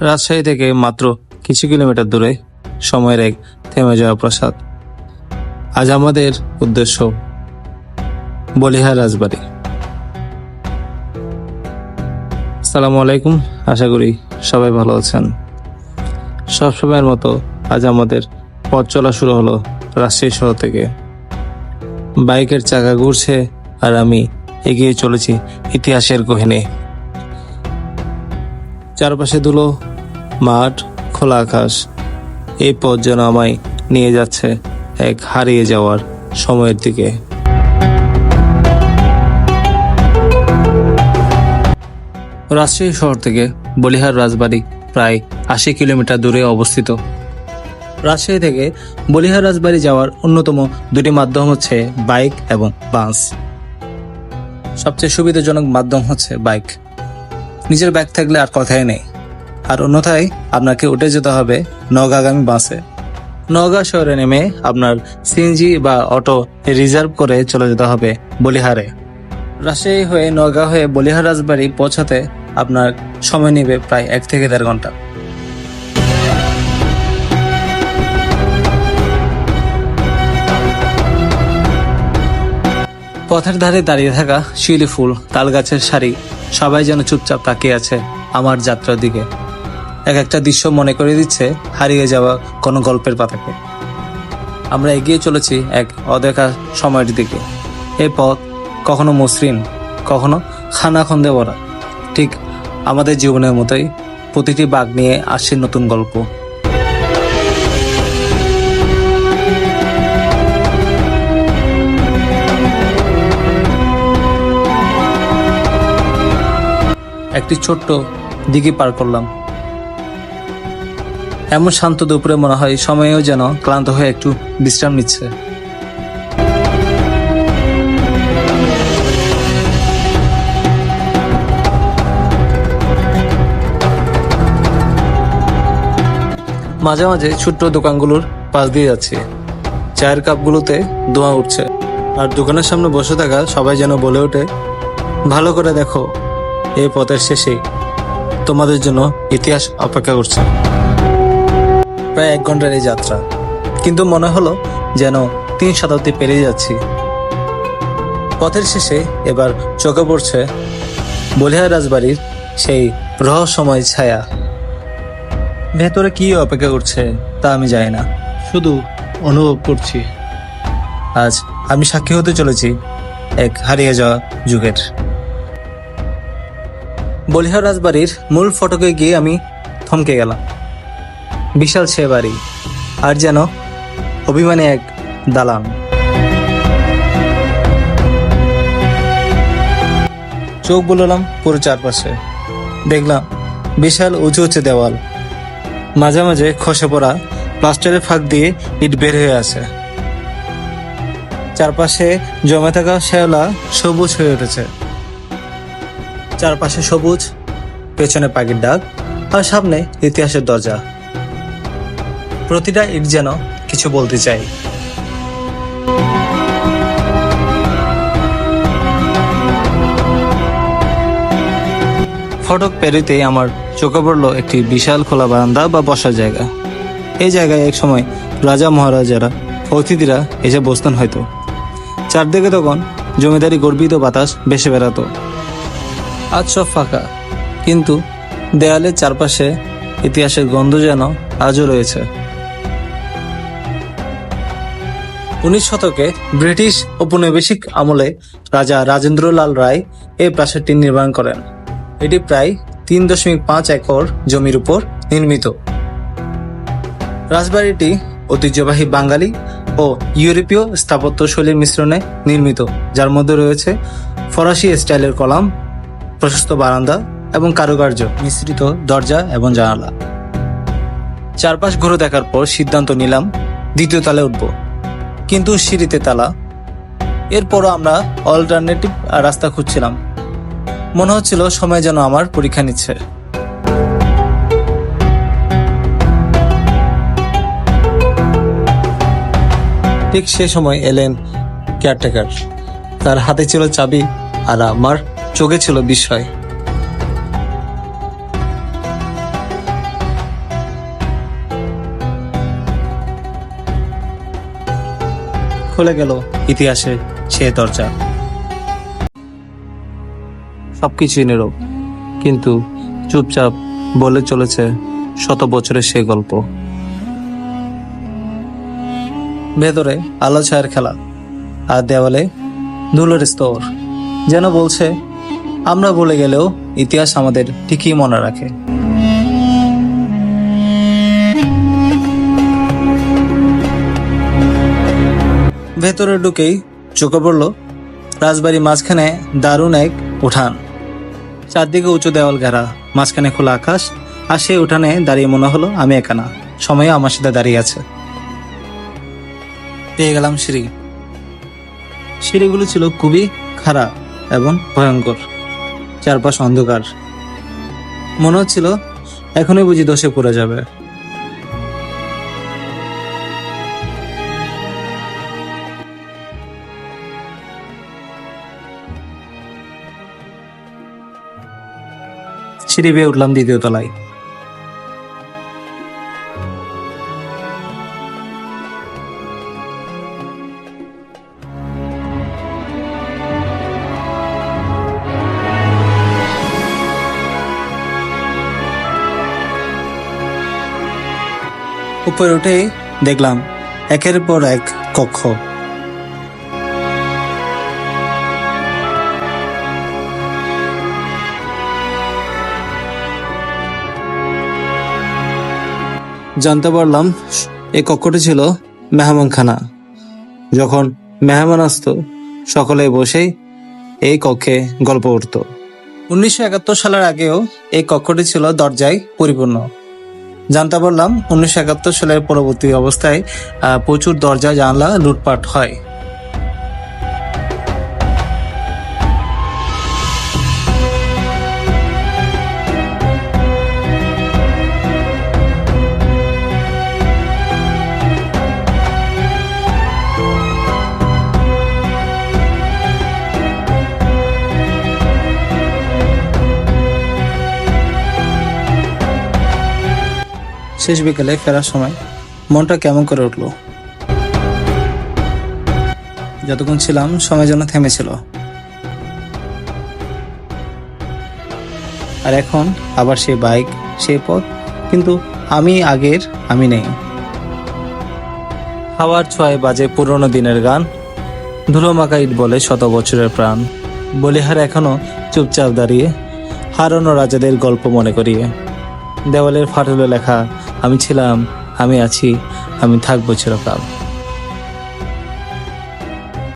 রাজশাহী থেকে মাত্র কিছু কিলোমিটার দূরে সময়ের এক থেমে যাওয়া প্রাসাদ। আজ আমাদের উদ্দেশ্য বলিহার রাজবাড়ি। সালামু আলাইকুম, আশা করি সবাই ভালো আছেন। সবসময়ের মতো আজ আমাদের পথ চলা শুরু হলো রাজশাহী শহর থেকে। বাইকের চাকা ঘুরছে আর আমি এগিয়ে চলেছি ইতিহাসের গহিনে। চারপাশে দুলো মাঠ, খোলা আকাশ। এই পথ যেন আমায় নিয়ে যাচ্ছে এক হারিয়ে যাওয়ার সময়ের দিকে। রাজশাহী শহর থেকে বলিহার রাজবাড়ি প্রায় আশি কিলোমিটার দূরে অবস্থিত। রাজশাহী থেকে বলিহার রাজবাড়ি যাওয়ার অন্যতম দুটি মাধ্যম হচ্ছে বাইক এবং বাস। সবচেয়ে সুবিধাজনক মাধ্যম হচ্ছে বাইক। নিজের ব্যাগ থাকলে আর কথাই নেই। আর অন্যথায় আপনাকে উঠে যেতে হবে নগাগামী বাসে। নওগাঁ শহরে নেমে আপনার সিএনজি বা অটো রিজার্ভ করে চলে যেতে হবে বলিহারে। রাজশাহী হয়ে নওগাঁ হয়ে বলিহার রাজবাড়ি পৌঁছাতে আপনার সময় নেবে প্রায় এক থেকে দেড় ঘণ্টা। পথের ধারে দাঁড়িয়ে থাকা শিউলি ফুল তাল গাছের সারি সবাই যেন চুপচাপ তাকিয়ে আছে আমার যাত্রার দিকে। এক একটা দৃশ্য মনে করে দিচ্ছে হারিয়ে যাওয়া কোনো গল্পের পাতাকে। আমরা এগিয়ে চলেছি এক অদেখা সময়ের দিকে। এ পথ কখনো মসৃণ, কখনো খানা খানাখন্দে ভরা। ঠিক আমাদের জীবনের মতোই প্রতিটি বাঘ নিয়ে আসছে নতুন গল্প। একটি ছোট্ট দিঘি পার করলাম। এমন শান্ত দুপুরে মনে হয় সময়ও যেন ক্লান্ত হয়ে একটু বিশ্রাম নিচ্ছে। মাঝে মাঝে ছোট্ট দোকানগুলোর পাশ দিয়ে যাচ্ছি। চায়ের কাপগুলোতে ধোঁয়া উঠছে। আর দোকানের সামনে বসে থাকা সবাই যেন বলে ওঠে, ভালো করে দেখো এই পথের শেষে তোমাদের জন্য ইতিহাস অপেক্ষা করছে। প্রায় এক ঘণ্টার এই যাত্রা। কিন্তু মনে হলো যেন তিন শতাব্দী পেরিয়ে যাচ্ছি। পথের শেষে এবার চোখে পড়ছে বলিহার রাজবাড়ির সেই রহস্যময় ছায়া। ভেতরে কি অপেক্ষা করছে তা আমি জানি না। শুধু অনুভব করছি। আজ আমি সাক্ষী হতে চলেছি এক হারিয়ে যাওয়া যুগের। বলিহার রাজবাড়ির মূল ফটকে গিয়ে আমি থমকে গেলাম। বিশাল সে বাড়ি, আর যেন অভিমানে এক দালান। চোখ বুলালাম পুরো চারপাশে। দেখলাম বিশাল উঁচু উঁচু দেওয়াল। মাঝে মাঝে খসে পড়া প্লাস্টারের ফাঁক দিয়ে ইট বের হয়ে আছে চারপাশে জমে থাকা শ্যাওলা সবুজ হয়ে উঠেছে। চারপাশে সবুজ, পেছনে পাখির ডাক, আর সামনে ইতিহাসের দরজা। প্রতিটা ইট যেন কিছু বলতে চাই ফটক পেরিতে আমার চোখে পড়ল একটি বিশাল খোলা বারান্দা বা বসার জায়গা। এই জায়গায় এক সময় রাজা মহারাজারা, অতিথিরা এসে বসতেন হয়তো। চারদিকে তখন জমিদারি গর্বিত বাতাস বেসে বেড়াতো। আজ সব ফাঁকা। কিন্তু দেয়ালের চারপাশে ইতিহাসের গন্ধ যেন আজও রয়েছে। উনিশ শতকে ব্রিটিশ ঔপনিবেশিক আমলে রাজা রাজেন্দ্রলাল রায় এই প্রাসাদটি নির্মাণ করেন। এটি প্রায় তিন দশমিক পাঁচ একর জমির উপর নির্মিত। রাজবাড়িটি ঐতিহ্যবাহী বাঙালি ও ইউরোপীয় স্থাপত্য শৈলীর মিশ্রণে নির্মিত, যার মধ্যে রয়েছে ফরাসি স্টাইলের কলাম প্রশস্ত বারান্দা এবং কারুকার্য, মিশ্রিত দরজা এবং জানালা। চারপাশ ঘুরে দেখার পর সিদ্ধান্ত নিলাম, দ্বিতীয় তালে উঠব। কিন্তু সিঁড়িতে তালা। এরপরও আমরা অল্টারনেটিভ রাস্তা খুঁজছিলাম। মনে হচ্ছিল সময় যেন আমার পরীক্ষা নিচ্ছে। ঠিক সে সময় এলেন কেয়ারটেকার। তার হাতে ছিল চাবি আর আমার চোখে ছিল বিস্ময়। খুলে গেল ইতিহাসের সে দরজা। সবকিছুই নীরব, কিন্তু চুপচাপ বলে চলেছে শত বছরের সে গল্প। ভেতরে আলো ছায়ের খেলা, আর দেওয়ালে ধুলোর স্তর, যেন বলছে আমরা বলে গেলেও ইতিহাস আমাদের ঠিকই মনে রাখে। ভেতরে ঢুকেই চোখে পড়ল রাজবাড়ি মাঝখানে দারুণ এক উঠান। চারদিকে উঁচু দেওয়াল ঘেরা, মাঝখানে খোলা আকাশ, আর সেই উঠানে দাঁড়িয়ে মনে হলো, আমি একা না সময় আমার সাথে দাঁড়িয়ে আছে। পেয়ে গেলাম সিঁড়ি। সিঁড়িগুলো ছিল খুবই খারাপ এবং ভয়ঙ্কর। চারপাশ অন্ধকার। মনে হচ্ছিল এখনই বুঝি দোষে পড়ে যাবে। সিঁড়ি বেয়ে উঠলাম দ্বিতীয় তলায়। উপরে উঠে দেখলাম, একের পর এক কক্ষ। জানতে পারলাম এই কক্ষটি ছিল মেহমানখানা। যখন মেহমান আসতো, সকলে বসেই এই কক্ষে গল্প উঠত উনিশশো একাত্তর সালের আগেও এই কক্ষটি ছিল দরজায় পরিপূর্ণ। জানতে পারলাম উনিশশো একাত্তর সালের পরবর্তী অবস্থায় প্রচুর দরজা জানলা লুটপাট হয়। শেষ বিকেলে ফেরার সময় মনটা কেমন করে উঠল? যতক্ষণ ছিলাম, সময় যেন থেমেছিল। আর এখন আবার সেই বাইক, সেই পথ, কিন্তু আমি আগের, আমি নেই। হাওয়ার ছয় বাজে পুরনো দিনের গান। ধুলো মাকা ইট বলে শত বছরের প্রাণ। বলিহার এখনও চুপচাপ দাঁড়িয়ে, হারানো রাজাদের গল্প মনে করিয়ে। দেওয়ালের ফাটলে লেখা আমি ছিলাম আমি আছি আমি থাকব চিরকাল।